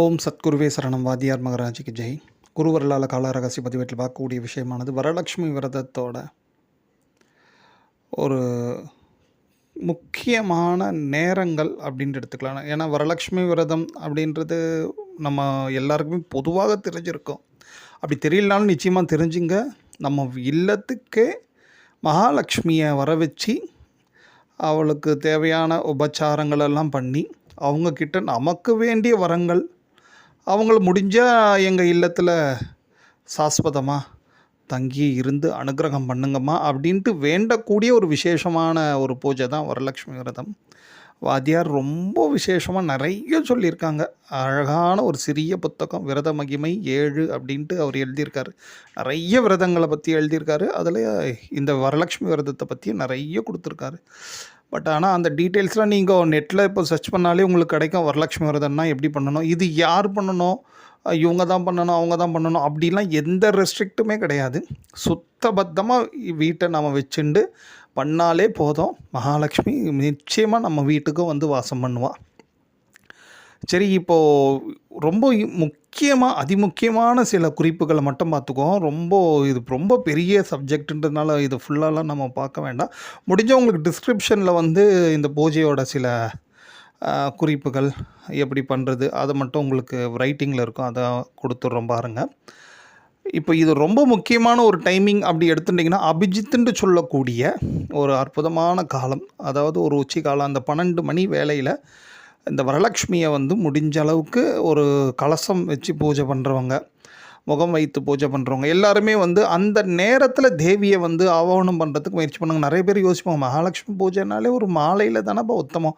ஓம் சத்குருவே சரணம். வாத்தியார் மகராஜிக்கு ஜெய். குருவரலால் கால ரகசிய பதிவேட்டில் பார்க்கக்கூடிய விஷயமானது வரலட்சுமி விரதத்தோட ஒரு முக்கியமான நேரங்கள் அப்படின்ட்டு எடுத்துக்கலாம். ஏன்னா வரலட்சுமி விரதம் அப்படின்றது நம்ம எல்லாருக்குமே பொதுவாக தெரிஞ்சிருக்கோம். அப்படி தெரியலனாலும் நிச்சயமாக தெரிஞ்சுங்க. நம்ம இல்லத்துக்கே மகாலட்சுமியை வர வச்சு அவளுக்கு தேவையான உபச்சாரங்கள் எல்லாம் பண்ணி அவங்கக்கிட்ட நமக்கு வேண்டிய வரங்கள் அவங்கள முடிஞ்சால் எங்கள் இல்லத்தில் சாஸ்வதமாக தங்கி இருந்து அனுகிரகம் பண்ணுங்கம்மா அப்படின்ட்டு வேண்டக்கூடிய ஒரு விசேஷமான ஒரு பூஜை தான் வரலட்சுமி விரதம். வாத்தியார் ரொம்ப விசேஷமாக நிறைய சொல்லியிருக்காங்க. அழகான ஒரு சிறிய புத்தகம் விரத மகிமை ஏழு அப்படின்ட்டு அவர் எழுதியிருக்காரு. நிறைய விரதங்களை பற்றி எழுதியிருக்காரு. அதில் இந்த வரலட்சுமி விரதத்தை பற்றி நிறைய கொடுத்துருக்காரு. பட் ஆனால் அந்த டீட்டெயில்ஸ்லாம் நீங்கள் நெட்டில் இப்போ சர்ச் பண்ணாலே உங்களுக்கு கிடைக்கும். வரலட்சுமி விரதம்னா எப்படி பண்ணணும்? இது யார் பண்ணணும்? இவங்க தான் பண்ணணும் அவங்க தான் பண்ணணும் அப்படிலாம் எந்த ரெஸ்ட்ரிக்ட்டுமே கிடையாது. சுத்தபத்தமாக வீட்டை நம்ம வச்சுண்டு பண்ணாலே போதும். மகாலட்சுமி நிச்சயமாக நம்ம வீட்டுக்கும் வந்து வாசம் பண்ணுவாள் சரி இப்போது ரொம்ப முக் முக்கியமாக அதிமுக்கியமான சில குறிப்புகளை மட்டும் பார்த்துக்குவோம். ரொம்ப இது ரொம்ப பெரிய சப்ஜெக்ட்டுன்றதுனால இது ஃபுல்லாலாம் நம்ம பார்க்க வேண்டாம். முடிஞ்ச உங்களுக்கு டிஸ்கிரிப்ஷனில் வந்து இந்த பூஜையோட சில குறிப்புகள் எப்படி பண்ணுறது அதை மட்டும் உங்களுக்கு ரைட்டிங்கில் இருக்கும். அதை கொடுத்துட்றோம் பாருங்கள் இப்போ இது ரொம்ப முக்கியமான ஒரு டைமிங் அப்படி எடுத்துட்டிங்கன்னா அபிஜித்துன்னு சொல்லக்கூடிய ஒரு அற்புதமான காலம். அதாவது ஒரு உச்சி காலம் அந்த பன்னெண்டு மணி வேலையில் இந்த வரலட்சுமியை வந்து முடிஞ்ச அளவுக்கு ஒரு கலசம் வச்சு பூஜை பண்ணுறவங்க முகம் வைத்து பூஜை பண்ணுறவங்க எல்லாருமே வந்து அந்த நேரத்தில் தேவியை வந்து ஆவாகனம் பண்ணுறதுக்கு முயற்சி பண்ணுங்க. நிறைய பேர் யோசிப்பாங்க மகாலட்சுமி பூஜைனாலே ஒரு மாலையில் தானேப்பா உத்தமம்?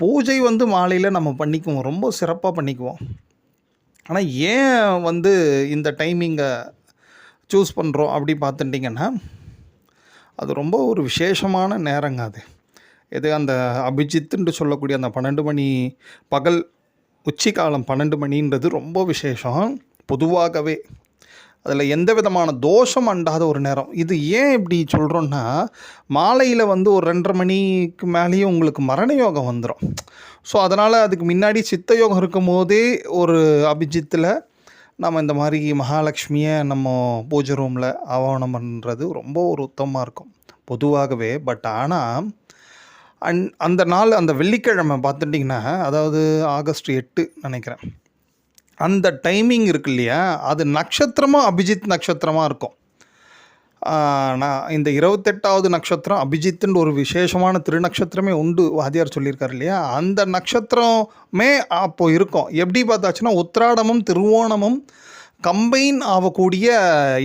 பூஜை வந்து மாலையில் நம்ம பண்ணிக்குவோம் ரொம்ப சிறப்பாக பண்ணிக்குவோம். ஆனால் ஏன் வந்து இந்த டைமிங்கை சூஸ் பண்ணுறோம் அப்படி பார்த்துட்டிங்கன்னா அது ரொம்ப ஒரு விசேஷமான நேரங்க அது. இது அந்த அபிஜித்துன்னு சொல்லக்கூடிய அந்த பன்னெண்டு மணி பகல் உச்சிக்காலம் பன்னெண்டு மணின்றது ரொம்ப விசேஷம். பொதுவாகவே அதில் எந்த விதமான தோஷம் அண்டாத ஒரு நேரம். இது ஏன் இப்படி சொல்கிறோன்னா மாலையில் வந்து ஒரு ரெண்டரை மணிக்கு மேலேயும் உங்களுக்கு மரண யோகம் வந்துடும் ஸோ அதனால் அதுக்கு முன்னாடி சித்த யோகம் இருக்கும் போதே ஒரு அபிஜித்தில் நம்ம இந்த மாதிரி மகாலட்சுமியை நம்ம பூஜை ரூமில் ஆவணம் பண்ணுறது ரொம்ப ஒரு உத்தமமாக இருக்கும். பொதுவாகவே பட் ஆனால் அந் அந்த நாள் அந்த வெள்ளிக்கிழமை பார்த்துட்டிங்கன்னா அதாவது ஆகஸ்ட் எட்டு நினைக்கிறேன். அந்த டைமிங் இருக்கு இல்லையா? அது நட்சத்திரமாக அபிஜித் நட்சத்திரமாக இருக்கும். நான் இந்த இருபத்தெட்டாவது நட்சத்திரம் அபிஜித்துன்ற ஒரு விசேஷமான திருநக்ஷத்திரமே உண்டு வாத்தியார் சொல்லியிருக்காரு இல்லையா? அந்த நட்சத்திரமே அப்போது இருக்கும். எப்படி பார்த்தாச்சுன்னா உத்திராடமும் திருவோணமும் கம்பைன் ஆகக்கூடிய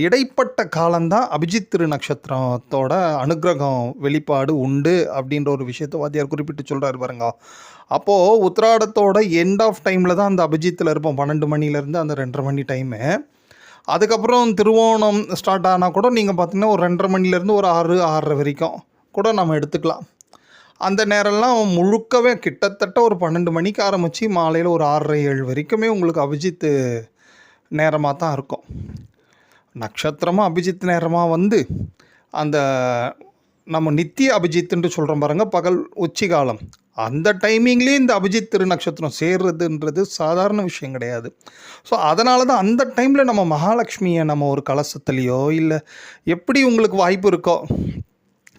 இடைப்பட்ட காலம்தான் அபிஜித் திரு நட்சத்திரத்தோட அனுக்கிரகம் வெளிப்பாடு உண்டு அப்படின்ற ஒரு விஷயத்தை வாத்தியார் குறிப்பிட்டு சொல்கிறாரு பாருங்க. அப்போது உத்திராடத்தோட எண்ட் ஆஃப் டைமில் தான் அந்த அபிஜித்தில் இருப்போம். பன்னெண்டு மணிலேருந்து அந்த ரெண்டரை மணி டைமு அதுக்கப்புறம் திருவோணம் ஸ்டார்ட் ஆனால் கூட நீங்கள் பார்த்தீங்கன்னா ஒரு ரெண்டரை மணிலேருந்து ஒரு ஆறு ஆறரை வரைக்கும் கூட நம்ம எடுத்துக்கலாம். அந்த நேரம்லாம் முழுக்கவே கிட்டத்தட்ட ஒரு பன்னெண்டு மணிக்கு ஆரம்பித்து மாலையில் ஒரு ஆறரை ஏழு வரைக்குமே உங்களுக்கு அபிஜித்து நேரமாக தான் இருக்கும். நட்சத்திரமாக அபிஜித் நேரமாக வந்து அந்த நம்ம நித்திய அபிஜித்துன்ட்டு சொல்கிறோம் பாருங்கள் பகல் உச்சி காலம். அந்த டைமிங்லேயே இந்த அபிஜித் திரு நட்சத்திரம் சேர்றதுன்றது சாதாரண விஷயம் கிடையாது. ஸோ அதனால தான் அந்த டைமில் நம்ம மகாலட்சுமியை நம்ம ஒரு கலசத்துலேயோ இல்லை எப்படி உங்களுக்கு வாய்ப்பு இருக்கோ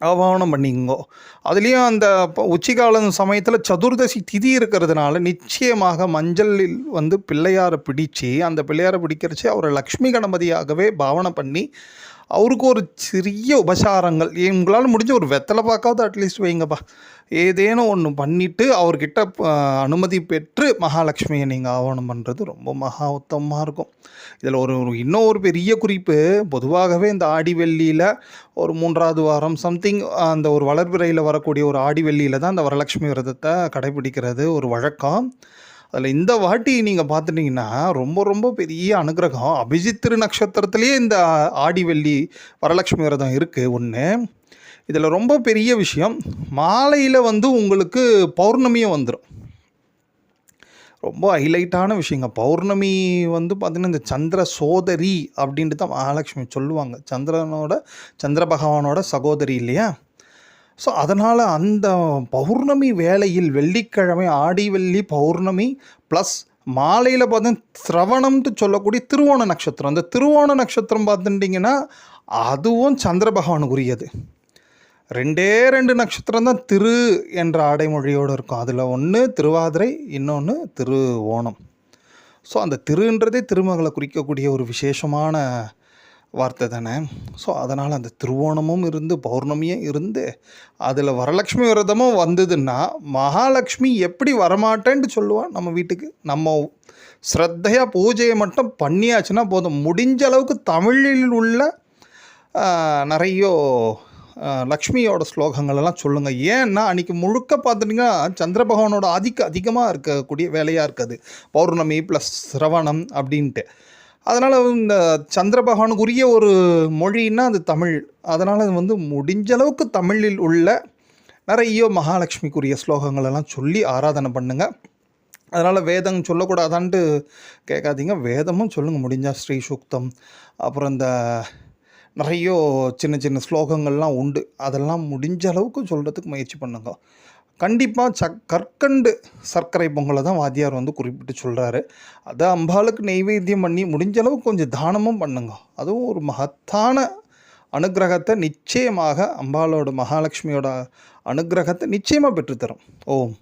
ஆவாகனம் பண்ணிங்கோ அதுலேயும் அந்த உச்சிகாலம் சமயத்தில் சதுர்தசி திதி இருக்கிறதுனால நிச்சயமாக மஞ்சளில் வந்து பிள்ளையாரை பிடிச்சு அந்த பிள்ளையாரை பிடிக்கிறச்சு அவரை லக்ஷ்மி கணபதியாகவே பாவனை பண்ணி அவருக்கு ஒரு சிறிய உபசாரங்கள். ஏன் உங்களால் முடிஞ்ச ஒரு வெத்தலை பார்க்காவது அட்லீஸ்ட் வைங்கப்பா. ஏதேனும் ஒன்று பண்ணிவிட்டு அவர்கிட்ட அனுமதி பெற்று மகாலட்சுமியை நீங்கள் ஆவணம் பண்ணுறது ரொம்ப மகா உத்தமமாக இருக்கும். இதில் ஒரு ஒரு இன்னும் ஒரு பெரிய குறிப்பு. பொதுவாகவே இந்த ஆடி வெள்ளியில் ஒரு மூன்றாவது வாரம் சம்திங் அந்த ஒரு வளர்பிறையில் வரக்கூடிய ஒரு ஆடி வெள்ளியில் தான் அந்த வரலட்சுமி விரதத்தை கடைபிடிக்கிறது ஒரு வழக்கம். அதில் இந்த வாட்டி நீங்கள் பார்த்துட்டிங்கன்னா ரொம்ப ரொம்ப பெரிய அனுகிரகம். அபிஜித் திரு நட்சத்திரத்துலேயே இந்த ஆடி வெள்ளி வரலட்சுமி விரதம் இருக்குது ஒன்று இதில் ரொம்ப பெரிய விஷயம் மாலையில் வந்து உங்களுக்கு பௌர்ணமியும் வந்துடும் ரொம்ப ஹைலைட்டான விஷயங்க. பௌர்ணமி வந்து பார்த்திங்கன்னா இந்த சந்திர சோதரி அப்படின்ட்டு தான் மகாலட்சுமி சொல்லுவாங்க. சந்திரனோட சந்திர பகவானோட சகோதரி இல்லையா? ஸோ அதனால் அந்த பௌர்ணமி வேளையில் வெள்ளிக்கிழமை ஆடி வெள்ளி பௌர்ணமி ப்ளஸ் மாலையில் பார்த்தீங்கன்னா சிரவணம்ட்டு சொல்லக்கூடிய திருவோண நட்சத்திரம். அந்த திருவோண நட்சத்திரம் பார்த்துட்டிங்கன்னா அதுவும் சந்திர பகவானுக்குரியது. ரெண்டே ரெண்டு நட்சத்திரம் தான் திரு என்ற அடைமொழியோடு இருக்கும். அதில் ஒன்று திருவாதிரை இன்னொன்று திருவோணம். ஸோ அந்த திருன்றதே திருமகளை குறிக்கக்கூடிய ஒரு விசேஷமான வார்த்தை தானே? ஸோ அதனால் அந்த திருவோணமும் இருந்து பௌர்ணமியும் இருந்து அதில் வரலட்சுமி விரதமும் வந்ததுன்னா மகாலட்சுமி எப்படி வரமாட்டேன்ட்டு சொல்லுவான் நம்ம வீட்டுக்கு? நம்ம ஸ்ரத்தையாக பூஜையை மட்டும் பண்ணியாச்சுன்னா போதும். முடிஞ்ச அளவுக்கு தமிழில் உள்ள நிறையோ நிறைய லக்ஷ்மியோட ஸ்லோகங்களெல்லாம் சொல்லுங்கள் ஏன்னா அன்றைக்கி முழுக்க பார்த்துட்டிங்கன்னா சந்திர பகவானோட ஆதிக்கம் அதிகமாக இருக்கக்கூடிய வேலையாக இருக்குது. பௌர்ணமி ப்ளஸ் சிரவணம் அப்படின்ட்டு. அதனால் இந்த சந்திரபகவானுக்குரிய ஒரு மொழின்னா அது தமிழ். அதனால் அது வந்து முடிஞ்ச அளவுக்கு தமிழில் உள்ள நிறைய மகாலட்சுமிக்குரிய ஸ்லோகங்களெல்லாம் சொல்லி ஆராதனை பண்ணுங்கள் அதனால் வேதம் சொல்லக்கூடாதான்ட்டு கேட்காதீங்க. வேதமும் சொல்லுங்கள் முடிஞ்சால் ஸ்ரீ சுக்தம். அப்புறம் இந்த நிறைய சின்ன சின்ன ஸ்லோகங்கள்லாம் உண்டு. அதெல்லாம் முடிஞ்ச அளவுக்கு சொல்கிறதுக்கு முயற்சி பண்ணுங்க. கண்டிப்பாக சக் கற்கண்டு சர்க்கரை பொங்கலை தான் வாத்தியார் வந்து குறிப்பிட்டு சொல்கிறாரு அதை அம்பாளுக்கு நெய்வேத்தியம் பண்ணி முடிஞ்ச அளவுக்கு கொஞ்சம் தானமும் பண்ணுங்க. அதுவும் ஒரு மகத்தான அனுக்கிரகத்தை நிச்சயமாக அம்பாலோட மகாலட்சுமியோட அனுக்கிரகத்தை நிச்சயமாக பெற்றுத்தரும். ஓம்.